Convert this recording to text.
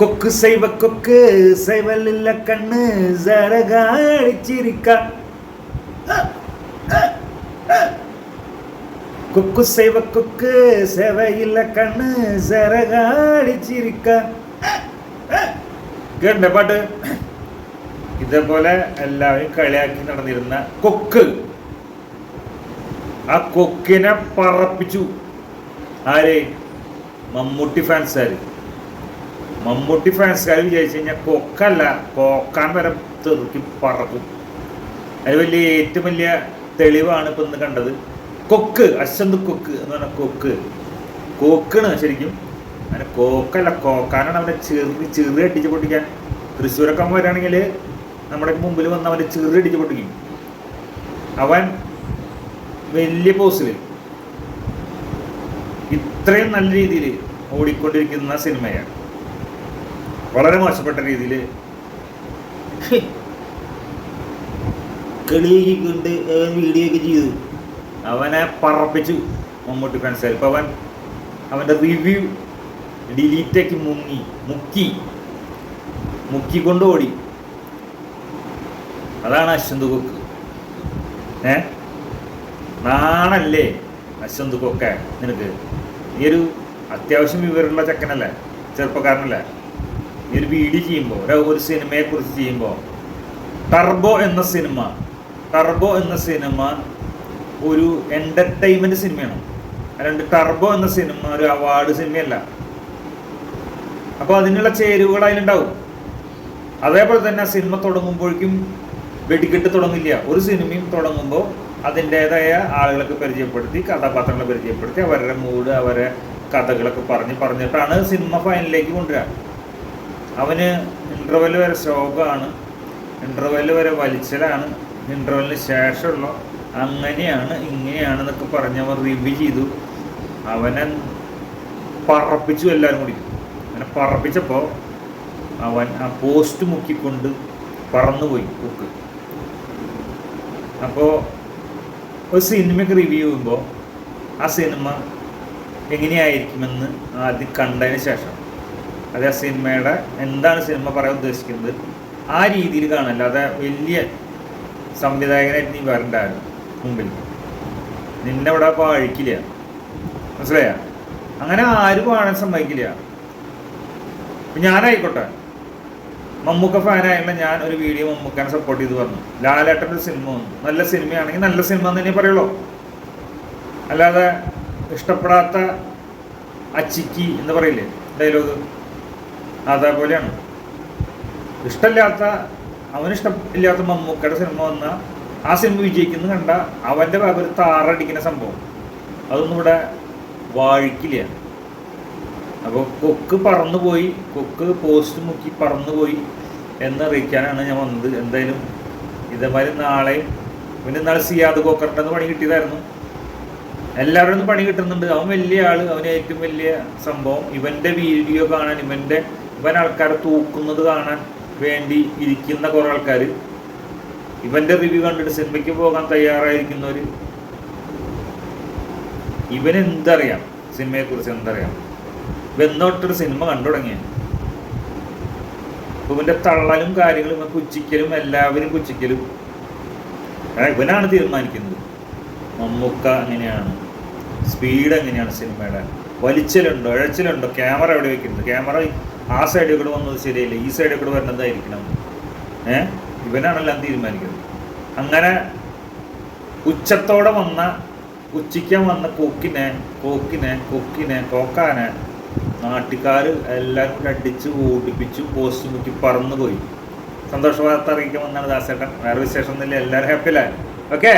കൊക്ക് സൈവ കൊക്ക് സൈവലില്ല കണ്ണ് സരകാടിച്ചിരിക്ക കൊക്കു സൈവ കൊക്ക് സെവയില്ല കണ്ണ് സരകാടിച്ചിരിക്ക കേട്ട പാട്ട്? ഇതേപോലെ എല്ലാവരും കളിയാക്കി നടന്നിരുന്ന കൊക്ക്. ആ കൊക്കിനെ പറപ്പിച്ചു. ആരെ? മമ്മൂട്ടി ഫാൻസുകാർ മമ്മൂട്ടി ഫാൻസുകാർ വിചാരിച്ചു കഴിഞ്ഞാൽ കൊക്കല്ല കോക്കാൻ വരെ തെറുക്കി പറക്കും. അതിന് വലിയ ഏറ്റവും വലിയ തെളിവാണ് ഇപ്പം ഇന്ന് കണ്ടത്. കൊക്ക് അശ്വന്ത് കൊക്ക് എന്ന് പറഞ്ഞ കൊക്ക്. കൊക്കാണ് ശരിക്കും. അങ്ങനെ കോക്കല്ല കോക്കാനാണ് അവനെ ചെറു ചെറി അടിച്ച് പൊട്ടിക്കാൻ. തൃശ്ശൂരൊക്കെ വരാണെങ്കിൽ നമ്മുടെ മുമ്പിൽ വന്ന് അവനെ ചെറി അടിച്ച് പൊട്ടിക്കും. അവൻ വലിയ പോസിൽ ഇത്രയും നല്ല രീതിയിൽ ഓടിക്കൊണ്ടിരിക്കുന്ന സിനിമയാണ്. വളരെ മോശപ്പെട്ട രീതിയിൽ കളിയാക്കിക്കൊണ്ട് അവൻ വീഡിയോ ഒക്കെ ചെയ്തു. അവനെ പറപ്പിച്ചു മമ്മൂട്ടി ഫാൻസ് ഇപ്പം അവൻ അവന്റെ റിവ്യൂ ഡിലീറ്റാക്കി മുങ്ങി. മുക്കി. മുക്കിക്കൊണ്ട് ഓടി. അതാണ് അശ്വന്ത് കൊക്ക്. ഏ? നാണല്ലേ അശ്വന്ത് കൊക്കെ നിനക്ക്? നീ ഒരു അത്യാവശ്യം വിവരമുള്ള ചെക്കനല്ലേ? ചെറുപ്പക്കാരനല്ലേ? ഈ ഒരു വീഡിയോ ചെയ്യുമ്പോൾ ഒരു സിനിമയെ കുറിച്ച് ചെയ്യുമ്പോൾ ടർബോ എന്ന സിനിമ ടർബോ എന്ന സിനിമ ഒരു എന്റർടൈൻമെന്റ് സിനിമയാണ് അല്ലാണ്ട് ടർബോ എന്ന സിനിമ ഒരു അവാർഡ് സിനിമയല്ല അപ്പോൾ അതിനുള്ള ചേരുവകൾ അതിലുണ്ടാവും. അതേപോലെ തന്നെ സിനിമ തുടങ്ങുമ്പോഴേക്കും വെടിക്കെട്ട് തുടങ്ങില്ല. ഒരു സിനിമയും തുടങ്ങുമ്പോൾ അതിന്റെതായ ആളുകളൊക്കെ പരിചയപ്പെടുത്തി കഥാപാത്രങ്ങളെ പരിചയപ്പെടുത്തി അവരുടെ മൂഡ് അവരെ കഥകളൊക്കെ പറഞ്ഞ് പറഞ്ഞിട്ടാണ് സിനിമ ഫൈനലിലേക്ക് കൊണ്ടുവരിക അവന് ഇന്റർവെൽ വരെ ശോകമാണ്. ഇന്റർവെൽ വരെ വലിച്ചലാണ്. ഇന്റർവെല്ലിന് ശേഷമുള്ള അങ്ങനെയാണ് ഇങ്ങനെയാണെന്നൊക്കെ പറഞ്ഞ് അവൻ റിവ്യൂ ചെയ്തു. അവനെ പറപ്പിച്ചു എല്ലാവരും കൂടി. അങ്ങനെ പറപ്പിച്ചപ്പോൾ അവൻ ആ പോസ്റ്റ് മുക്കിക്കൊണ്ട് പറന്നുപോയി ബുക്ക് അപ്പോൾ ഒരു സിനിമയ്ക്ക് റിവ്യൂ ചെയ്യുമ്പോൾ ആ സിനിമ എങ്ങനെയായിരിക്കുമെന്ന് ആദ്യം കണ്ടതിന് ശേഷം. അത് ആ സിനിമയുടെ എന്താണ് സിനിമ പറയാൻ ഉദ്ദേശിക്കുന്നത്? ആ രീതിയിൽ കാണാം അതെ വലിയ സംവിധായകനായിട്ട് നീ വരണ്ടായിരുന്നു മുമ്പിൽ. നിന്നെ ഇവിടെ അപ്പോൾ അഴിക്കില്ല മനസ്സിലായ? അങ്ങനെ ആരും കാണാൻ സമ്മതിക്കില്ല. ഞാനായിക്കോട്ടെ. മമ്മൂക്ക ഫാനായുള്ള ഞാൻ ഒരു വീഡിയോ മമ്മൂക്കാനെ സപ്പോർട്ട് ചെയ്ത് പറഞ്ഞു. ലാലേട്ടന്റെ സിനിമ വന്നു. നല്ല സിനിമയാണെങ്കിൽ നല്ല സിനിമ എന്ന് തന്നെ പറയുള്ളൂ. അല്ലാതെ ഇഷ്ടപ്പെടാത്ത അച്ചിക്കി എന്ന് പറയില്ലേ? ഡയലോഗ് അതേപോലെയാണ്. ഇഷ്ടമില്ലാത്ത അവനിഷ്ടം ഇല്ലാത്ത മമ്മൂക്കയുടെ സിനിമ വന്ന ആ സിനിമ വിജയിക്കുന്നു കണ്ട അവന്റെ ഒരു താറടിക്കുന്ന സംഭവം. അതൊന്നും ഇവിടെ വാഴിക്കില്ല. അപ്പോൾ കൊക്ക് പറന്നുപോയി കൊക്ക് പോസ്റ്റ് മുക്കി പറന്നുപോയി എന്നറിയിക്കാനാണ് ഞാൻ വന്നത്. എന്തായാലും ഇതേമാതിരി നാളെ പിന്നെ നാളെ സിയാദ് കോക്കറിന്റെ പണി കിട്ടിയതായിരുന്നു. എല്ലാവരും ഒന്നും പണി കിട്ടുന്നുണ്ട്. അവൻ വലിയ ആൾ. അവന് ഏറ്റവും വലിയ സംഭവം ഇവന്റെ വീഡിയോ കാണാൻ ഇവന്റെ ഇവൻ ആൾക്കാരെ തൂക്കുന്നത് കാണാൻ വേണ്ടി ഇരിക്കുന്ന കുറെ ആൾക്കാർ ഇവന്റെ റിവ്യൂ കണ്ടിട്ട് സിനിമയ്ക്ക് പോകാൻ തയ്യാറായിരിക്കുന്നവർ ഇവൻ എന്തറിയാം? സിനിമയെ കുറിച്ച് എന്തറിയാം? വെന്നോട്ടൊരു സിനിമ കണ്ടു തുടങ്ങിയ. ഇവന്റെ തള്ളലും കാര്യങ്ങളും ഇവൻ എല്ലാവരും കുച്ചിക്കലും ഇവനാണ് തീരുമാനിക്കുന്നത്. മമ്മൂക്ക എങ്ങനെയാണ്? സ്പീഡ് എങ്ങനെയാണ് സിനിമയുടെ വലിച്ചലുണ്ടോ? ഇഴച്ചിലുണ്ടോ? ക്യാമറ എവിടെ വെക്കുന്നത് ക്യാമറ ആ സൈഡിൽ കൂടെ വന്നത് ശരിയല്ല? ഈ സൈഡിൽ കൂടെ വരേണ്ടതായിരിക്കണം ഏ? ഇവനാണെല്ലാം തീരുമാനിക്കുന്നത്? അങ്ങനെ ഉച്ചത്തോടെ വന്ന ഉച്ചയ്ക്കാൻ വന്ന കൊക്കിനെ കോക്കിനെ കൊക്കിനെ കോക്കാനെ നാട്ടുകാർ എല്ലാവരും കൂടെ ഓടിപ്പിച്ചു പോസ്റ്റ് മുക്കി പറന്നുപോയി സന്തോഷ വാർത്ത അറിയിക്കാൻ വന്നാണ് ദാസേട്ടൻ വേറെ വിശേഷം ഒന്നുമില്ല എല്ലാവരും ഹാപ്പിയല്ലേ ഓക്കെ